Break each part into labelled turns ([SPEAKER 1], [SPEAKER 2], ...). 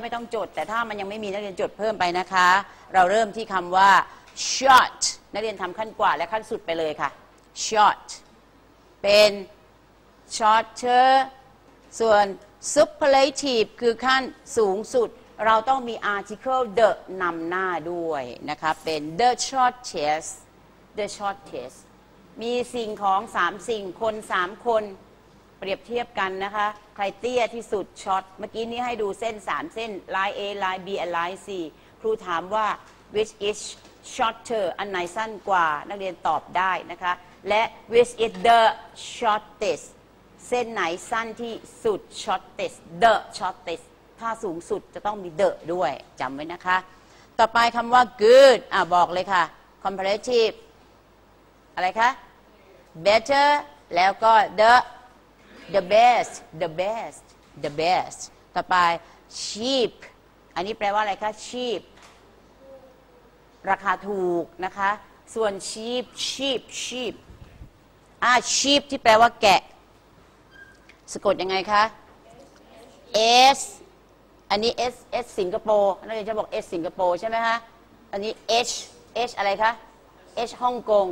[SPEAKER 1] ไม่ต้องจด แต่ถ้ามันยังไม่มีนักเรียนจดเพิ่มไปนะคะ เราเริ่มที่คำว่า short นักเรียนทำขั้นกว่าและขั้นสุดไปเลยค่ะ short เป็น shorter ส่วน superlative คือขั้นสูงสุด เราต้องมี article the นำหน้าด้วยนะคะ เป็น the shortest the shortest มีสิ่งของสามสิ่งคนสามคน เปรียบเทียบกันนะคะ ใครเตี้ยที่สุดช็อต เมื่อกี้นี้ให้ดูเส้น 3 เส้นลาย A ลาย B และลาย C ครูถามว่า which is shorter อันไหนสั้นกว่า นักเรียนตอบได้นะคะ และ which is the shortest เส้นไหนสั้นที่สุด shortest the shortest ถ้าสูงสุดจะต้องมี the ด้วยจำไว้นะคะ ต่อไปคำว่า good อะบอกเลยค่ะ comparative อะไรคะ better แล้วก็ the the best the best the best ต่อไป cheap อันนี้แปลว่าอะไรคะ cheap ราคาถูกนะคะ ส่วน cheap cheap cheap อ่า cheap ที่แปลว่าแกะ สะกดยังไงคะ S อันนี้ S S สิงคโปร์นักเรียนจะบอก S สิงคโปร์ใช่ไหมคะ อันนี้ H H อะไรคะ H ฮ่องกง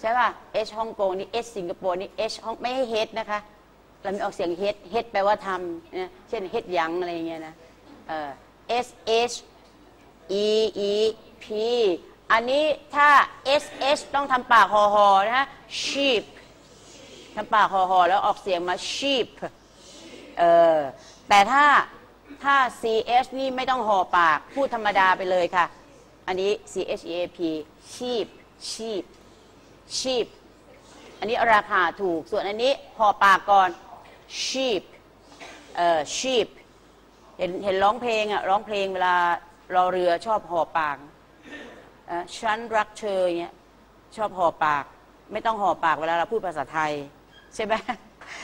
[SPEAKER 1] ใช่ป่ะ H ฮ่องกงนี่ H สิงคโปร์นี่ H ฮ่องไม่ให้ H นะคะ เราไม่ออกเสียง H H แปลว่าทำนะเช่น H ยังอะไรเงี้ยนะเอ่อ S H E E P อันนี้ถ้า S H ต้องทำปากหอหอนะฮะ sheep ทำปากหอหอแล้วออกเสียงมา sheep เออแต่ถ้าถ้า C H นี่ไม่ต้องหอปากพูดธรรมดาไปเลยค่ะ อันนี้ C H E A P sheep sheep sheep อันนี้ราคาถูกส่วนอันนี้หอปากก่อน sheep เอ่อ sheep เห็นเห็นร้องเพลงอะร้องเพลงเวลารอเรือชอบหอปากอ่อฉันรักเธอเงี้ยชอบหอปาก ไม่ต้องหอปากเวลาเราพูดภาษาไทย ใช่ไหม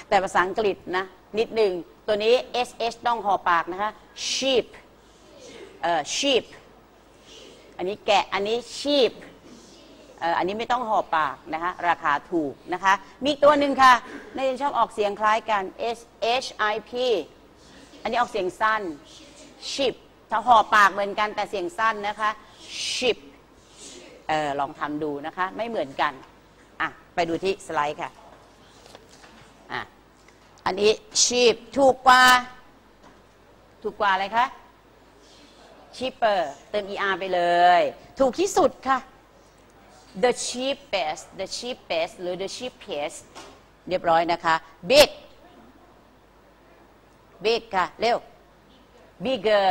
[SPEAKER 1] แต่ภาษาอังกฤษนะ นิดหนึ่งตัวนี้ sh ต้องหอปากนะคะ sheep เอ่อ sheep อันนี้แกะ อันนี้ sheep อันนี้ไม่ต้องหอปากนะคะราคาถูกนะคะ มีตัวหนึ่งค่ะนักเรียชอบออกเสียงคล้ายกัน s h i p อันนี้ออกเสียงสั้น ship ถ้าหอปากเหมือนกันแต่เสียงสั้นนะคะ ship เออลองทำดูนะคะ ไม่เหมือนกัน อะ ไปดูที่สไลด์ค่ะ อะ อันนี้ sheep ถูกกว่า ถูกกว่าอะไรคะ cheaper เติม er ไปเลย ถูกที่สุดค่ะ the cheapest the cheapest หรือ the cheapest เรียบร้อยนะคะ big big ค่ะ เร็ว bigger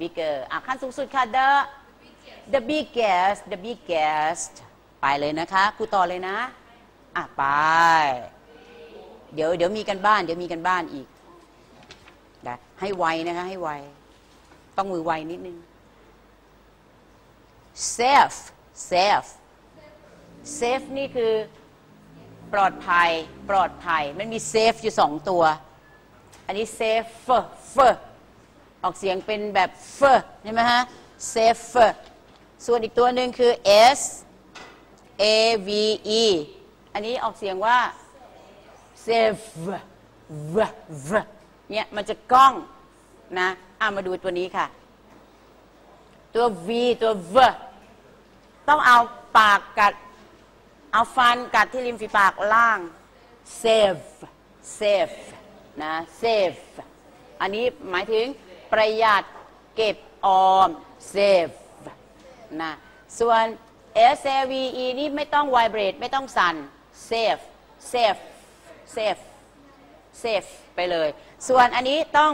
[SPEAKER 1] bigger อะขั้นสูงสุดค่ะ the the biggest the biggest ไปเลยนะคะครูต่อเลยนะ อะ ไป เดี๋ยวเดี๋ยวมีกันบ้าน เดี๋ยวมีกันบ้านอีกนะให้ไวนะคะ ให้ไว ต้องมือไวนิดนึง self self safe นี่คือปลอดภัย ปลอดภัย มันมี safe อยู่สองตัว อันนี้ safe เฟออกเสียงเป็นแบบเฟใช่ไหมฮะ safe ส่วนอีกตัวหนึ่งคือ s a v e อันนี้ออกเสียงว่า safe ววเนี่ยมันจะก้องนะอะมาดูตัวนี้ค่ะ ตัว v ตัว v ต้องเอาปากกัด เอาฟันกัดที่ริมฝีปากล่าง save save นะ save อันนี้หมายถึงประหยัดเก็บออม save นะส่วน S A V E นี่ไม่ต้อง vibrate ไม่ต้องสั่น save save save save ไปเลย ส่วนอันนี้ต้อง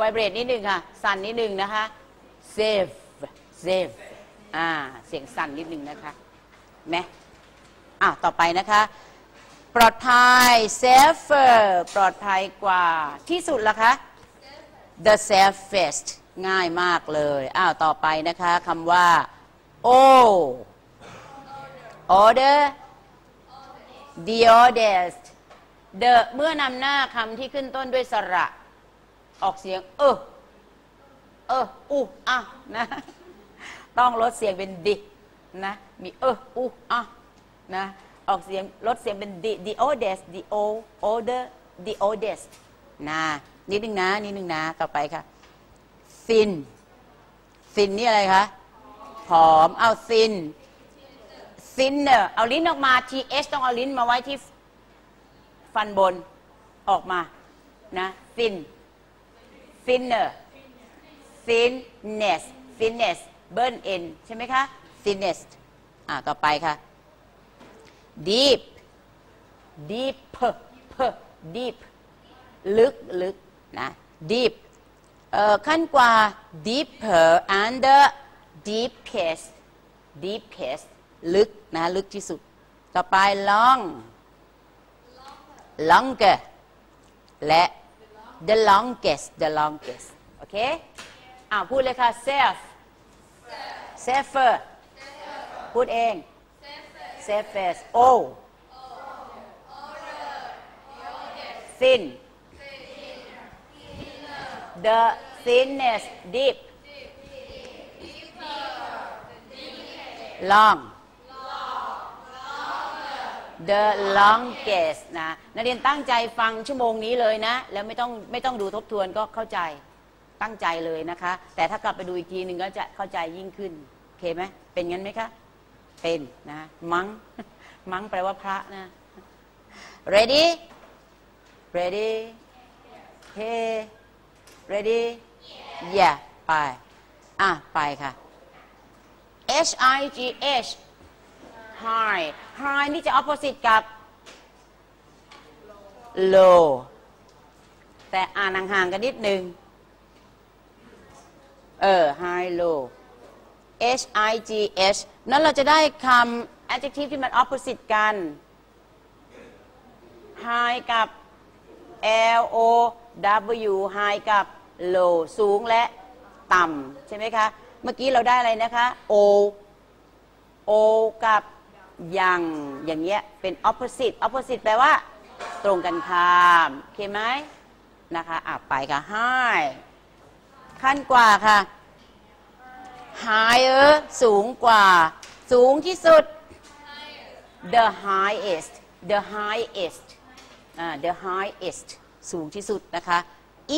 [SPEAKER 1] vibrate นิดนึงค่ะ สั่นนิดนึงนะคะ save save อ่า เสียงสั่นนิดนึงนะคะไหม อะต่อไปนะคะ ปลอดภัย safer ปลอดภัยกว่าที่สุดละคะ the safest ง่ายมากเลยอ้าวต่อไปนะคะคำว่า o order the oldest the เมื่อนำหน้าคำที่ขึ้นต้นด้วยสระ ออกเสียง เออ เอออูอะนะ ต้องลดเสียงเป็นดิ นะ มีเอออูอะ นะออกเสียงลดเสียงเป็น the the oldest the old older the oldest นะนิดนึงนะนิดนึงนะต่อไปค่ะ thin thin นี่อะไรคะผอมเอา thin thinner เอาลิ้นออกมา th ต้องเอาลิ้นมาไว้ที่ฟันบนออกมานะ thin thinner thinness thinness burn in ใช่ไหมคะ thinnest อ่าต่อไปค่ะ deep deep p deep ลึกลึกนะ deep เอ่อขั้นกว่า deeper under deepest deepest ลึกนะลึกที่สุด ต่อไป long longer และ the longest the longest โอเคอ่าพูดเลยค่ะ safe safer พูดเอง safest o thin the thinnest deep long the longest นะนักเรียนตั้งใจฟังชั่วโมงนี้เลยนะ แล้วไม่ต้องไม่ต้องดูทบทวนก็เข้าใจตั้งใจเลยนะคะ แต่ถ้ากลับไปดูอีกทีหนึ่งก็จะเข้าใจยิ่งขึ้น โอเคไหมเป็นงั้นไหมคะ เป็นนะมัง้งมัง้งแปลว่าพระนะ ready ready hey ready yeah ไป อะ ไปค่ะ H I G H high high นี่จะ opposite กับ low แต่อ่านห่างๆกันนิดนึง เออ high low H I G H นั้นเราจะได้คำ adjective ที่มัน opposite กัน high กับ L O W high กับ low สูงและต่ำใช่ไหมคะ เมื่อกี้เราได้อะไรนะคะ O O กับยังอย่างเงี้ยเป็น opposite opposite แปลว่า ตรงกันข้ามโอเคไหมนะคะอะไปค่ะ high ขั้นกว่าค่ะ higher สูงกว่า สูงที่สุด the highest the highest the highest สูงที่สุดนะคะ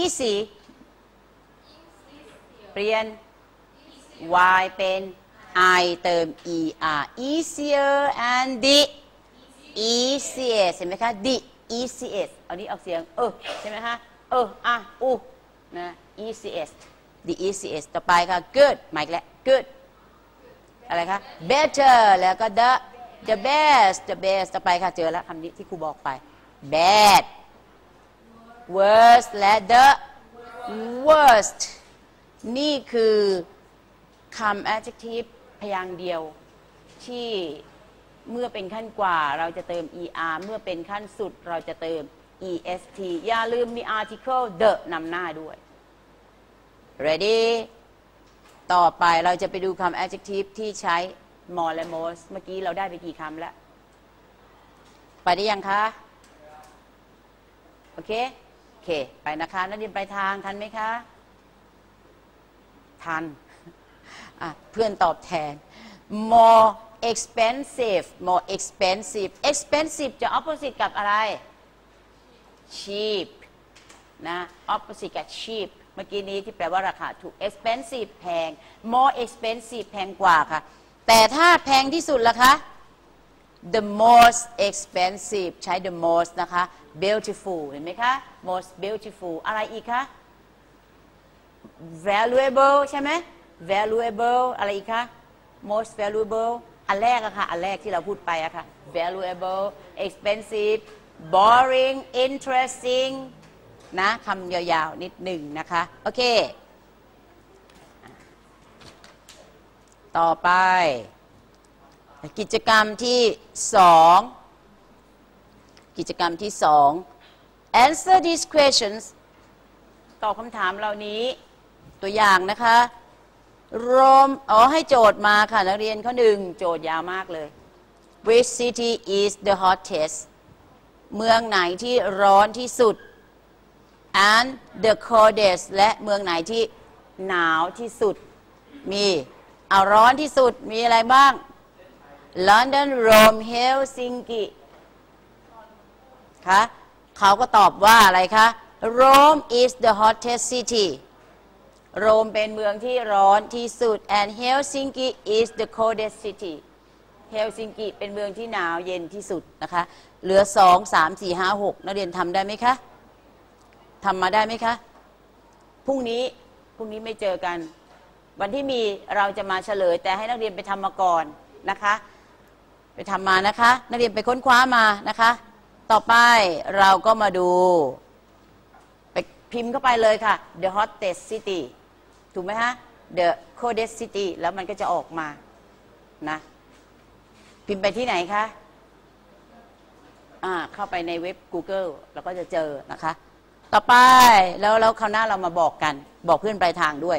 [SPEAKER 1] easy เปลี่ยน y เป็น i เติม er easier and the easiest เห็นไหมคะ the easiest อันนี้ออกเสียง เออ ใช่ไหมคะ เออ อะอูนะ easiest the easiest ต่อไปค่ะ good มาอีกแล้ว good อะไรคะ better แล้วก็ the the best the best ต่อไปค่ะ เจอแล้วคำนี้ที่ครูบอกไป bad worst และ the worst นี่คือคำ adjective พยางค์เดียวที่เมื่อเป็นขั้นกว่าเราจะเติม er เมื่อเป็นขั้นสุดเราจะเติม est อย่าลืมมี article the นำหน้าด้วย ready ต่อไปเราจะไปดูคำ adjective ที่ใช้ more และ most เมื่อกี้เราได้ไปกี่คำแล้ว ไปได้ยังคะ โอเค โอเค ไปนะคะ นักเรียนไปลายทางทันไหมคะ ทัน เพื่อนตอบแทน more expensive more expensive expensive จะ opposite กับอะไร cheap นะ opposite กับ cheap เมื่อกี้นี้ที่แปลว่าราคาถูก expensive แพง more expensive แพงกว่าค่ะ แต่ถ้าแพงที่สุดล่ะคะ the most expensive ใช้ the most นะคะ beautiful เห็นไหมคะ most beautiful อะไรอีกคะ valuable ใช่ไหม valuable อะไรอีกคะ most valuable อันแรกอะค่ะ อันแรกที่เราพูดไปอะค่ะ valuable expensive boring interesting นะคำยาวๆ นิดหนึ่งนะคะ โอเค ต่อไป กิจกรรมที่สองกิจกรรมที่สอง answer these questions ตอบคำถามเหล่านี้ตัวอย่างนะคะโรมอ๋อให้โจทย์มาค่ะ นักเรียนข้อหนึ่งโจทย์ยาวมากเลย which city is the hottest เมืองไหนที่ร้อนที่สุด and the coldest และเมืองไหนที่หนาวที่สุด มีเอาร้อนที่สุดมีอะไรบ้าง London Rome Helsinki คะเขาก็ตอบว่าอะไรคะ Rome is the hottest city โรมเป็นเมืองที่ร้อนที่สุด and Helsinki is the coldest city เฮลซิงกิเป็นเมืองที่หนาวเย็นที่สุดนะคะ เหลือสองสามสี่ห้าหกนักเรียนทำได้ไหมคะ ทำมาได้ไหมคะ พรุ่งนี้ พรุ่งนี้ไม่เจอกัน วันที่มีเราจะมาเฉลย แต่ให้นักเรียนไปทำมาก่อนนะคะ ไปทำมานะคะ นักเรียนไปค้นคว้ามานะคะ ต่อไปเราก็มาดู ไปพิมพ์เข้าไปเลยค่ะ the hottest city ถูกไหมฮะ the coldest city แล้วมันก็จะออกมานะพิมพ์ไปที่ไหนคะ อ่า เข้าไปในเว็บ Google แล้วก็จะเจอนะคะ ต่อไปแล้วแล้วคราวหน้าเรามาบอกกัน บอกเพื่อนปลายทางด้วย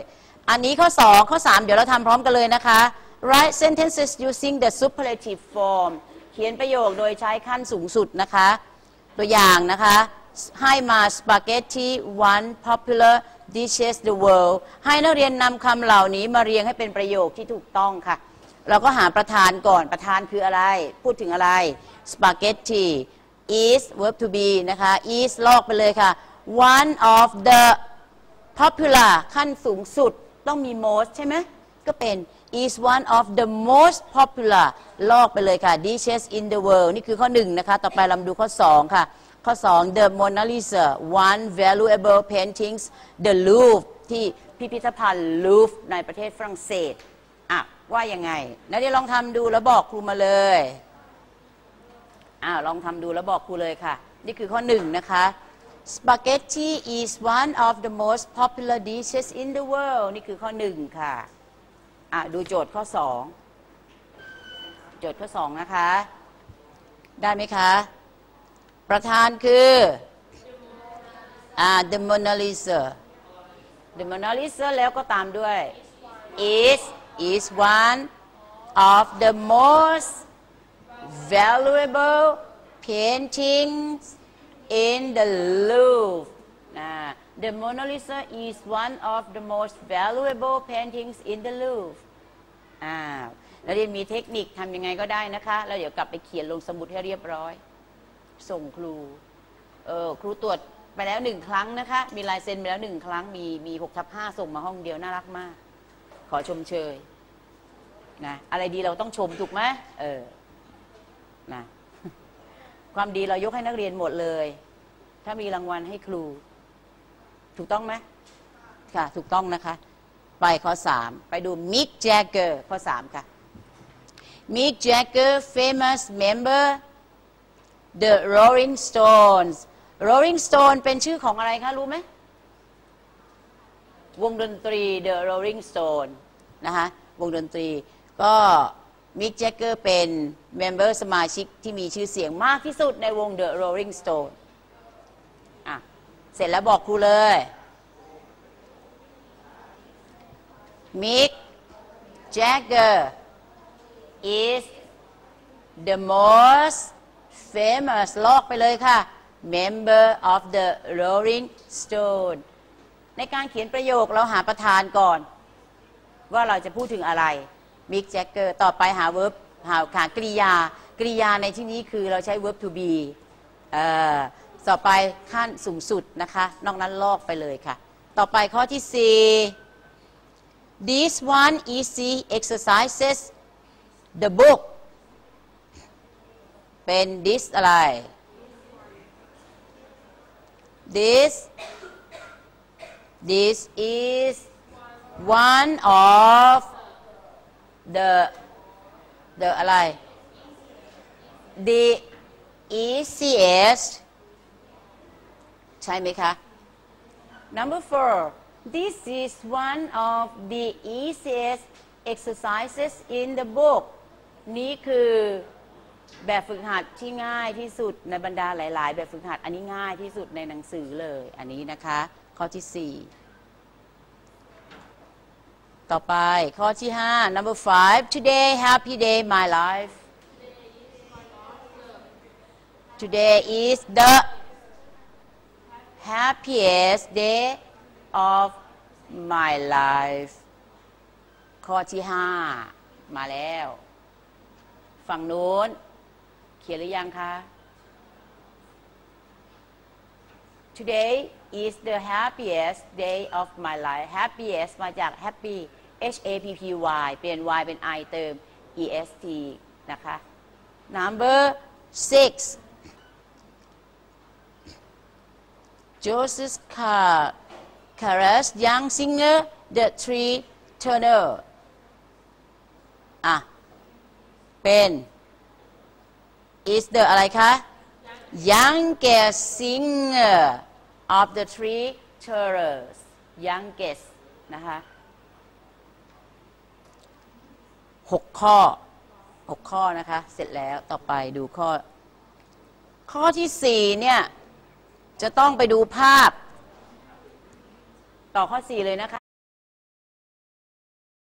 [SPEAKER 1] อันนี้ข้อ 2 ข้อ 3 เดี๋ยวเราทำพร้อมกันเลยนะคะ write sentences using the superlative form เขียนประโยคโดยใช้ขั้นสูงสุดนะคะ ตัวอย่างนะคะ ให้มา spaghetti one popular dishes the world ให้นักเรียนนำคำเหล่านี้มาเรียงให้เป็นประโยคที่ถูกต้องค่ะ เราก็หาประธานก่อนประธานคืออะไร พูดถึงอะไร spaghetti is verb to be นะคะ is ลอกไปเลยค่ะ one of the popular ขั้นสูงสุดต้องมี most ใช่ไหมก็เป็น is one of the most popular ลอกไปเลยค่ะ dishes in the world นี่คือข้อหนึ่งนะคะ ต่อไปเราดูข้อสองค่ะ ข้อสอง the Mona Lisa one valuable paintings the Louvre ที่พิพิธภัณฑ์ลูฟในประเทศฝรั่งเศสอะว่ายังไงนักเรียนลองทำดูแล้วบอกครูมาเลยอ้าลองทำดูแล้วบอกครูเลยค่ะ นี่คือข้อหนึ่งนะคะ Spaghetti is one of the most popular dishes in the world นี่คือข้อหนึ่งค่ะ อะ ดูโจทย์ข้อสอง โจทย์ข้อสองนะคะ ได้ไหมคะ ประธานคือ อ่า the Mona Lisa the Mona Lisa แล้วก็ตามด้วย is is one of the most valuable paintings in the Louvre นะ The Mona Lisa is one of the most valuable paintings in the Louvre อ้าวแล้วเรียนมีเทคนิคทำยังไงก็ได้นะคะแล้วเดี๋ยวกลับไปเขียนลงสมุดให้เรียบร้อย ส่งครูเออครูตรวจไปแล้วหนึ่งครั้งนะคะ มีลายเซ็นไปแล้วหนึ่งครั้ง มีมีหกทับห้าส่งมาห้องเดียวน่ารักมาก ขอชมเชยนะอะไรดีเราต้องชมถูกไหมเออนะ ความดีเรายกให้นักเรียนหมดเลย ถ้ามีรางวัลให้ครู ถูกต้องไหมค่ะ ถูกต้องนะคะ ไปข้อสามไปดูมิกแจกเกอร์ข้อสามค่ะมิกแจกเกอร์ famous member the Rolling Stones Rolling Stone เป็นชื่อของอะไรคะ รู้ไหม วงดนตรี The Rolling Stone นะคะ วงดนตรีก็ มิกแจ็คเกอร์เป็นเมมเบอร์สมาชิกที่มีชื่อเสียงมากที่สุดในวง The Rolling Stone อะ เสร็จแล้วบอกครูเลย มิกแจ็คเกอร์ is the most famous ลอกไปเลยค่ะ member of the Rolling Stone ในการเขียนประโยคเราหาประธานก่อน ว่าเราจะพูดถึงอะไร มิกแจ็คเกอร์ต่อไปหา verb หาขากริยา กริยาในที่นี้คือเราใช้ verb to be เอ่อต่อไปขั้นสูงสุดนะคะ นอกนั้นลอกไปเลยค่ะ ต่อไปข้อที่ 4 this one easy exercises the book เป็น this อะไร this this is one of the the อะไร the easiest ใช่ไหมคะ number four this is one of the easiest exercises in the book นี่คือแบบฝึกหัดที่ง่ายที่สุดในบรรดาหลาย ๆ แบบฝึกหัดอันนี้ง่ายที่สุดในหนังสือเลย อันนี้นะคะ ข้อที่ 4 ต่อไปข้อที่ 5 number five today happy day my life today is the happiest day of my life ข้อที่ 5 มาแล้ว ฝั่งนู้น เขียนหรือยังคะ Today is the happiest day of my life happiest มาจาก happy H A P P Y เปลี่ยน Y เป็น I เติม E S T นะคะ number six Joseph Car Caras young singer the three tenor อะ เป็น is the อะไรคะ youngest singer of the three tenors youngest นะคะหกข้อหกข้อนะคะ เสร็จแล้วต่อไปดูข้อ ข้อที่สี่เนี่ย จะต้องไปดูภาพ ต่อข้อสี่เลยนะคะ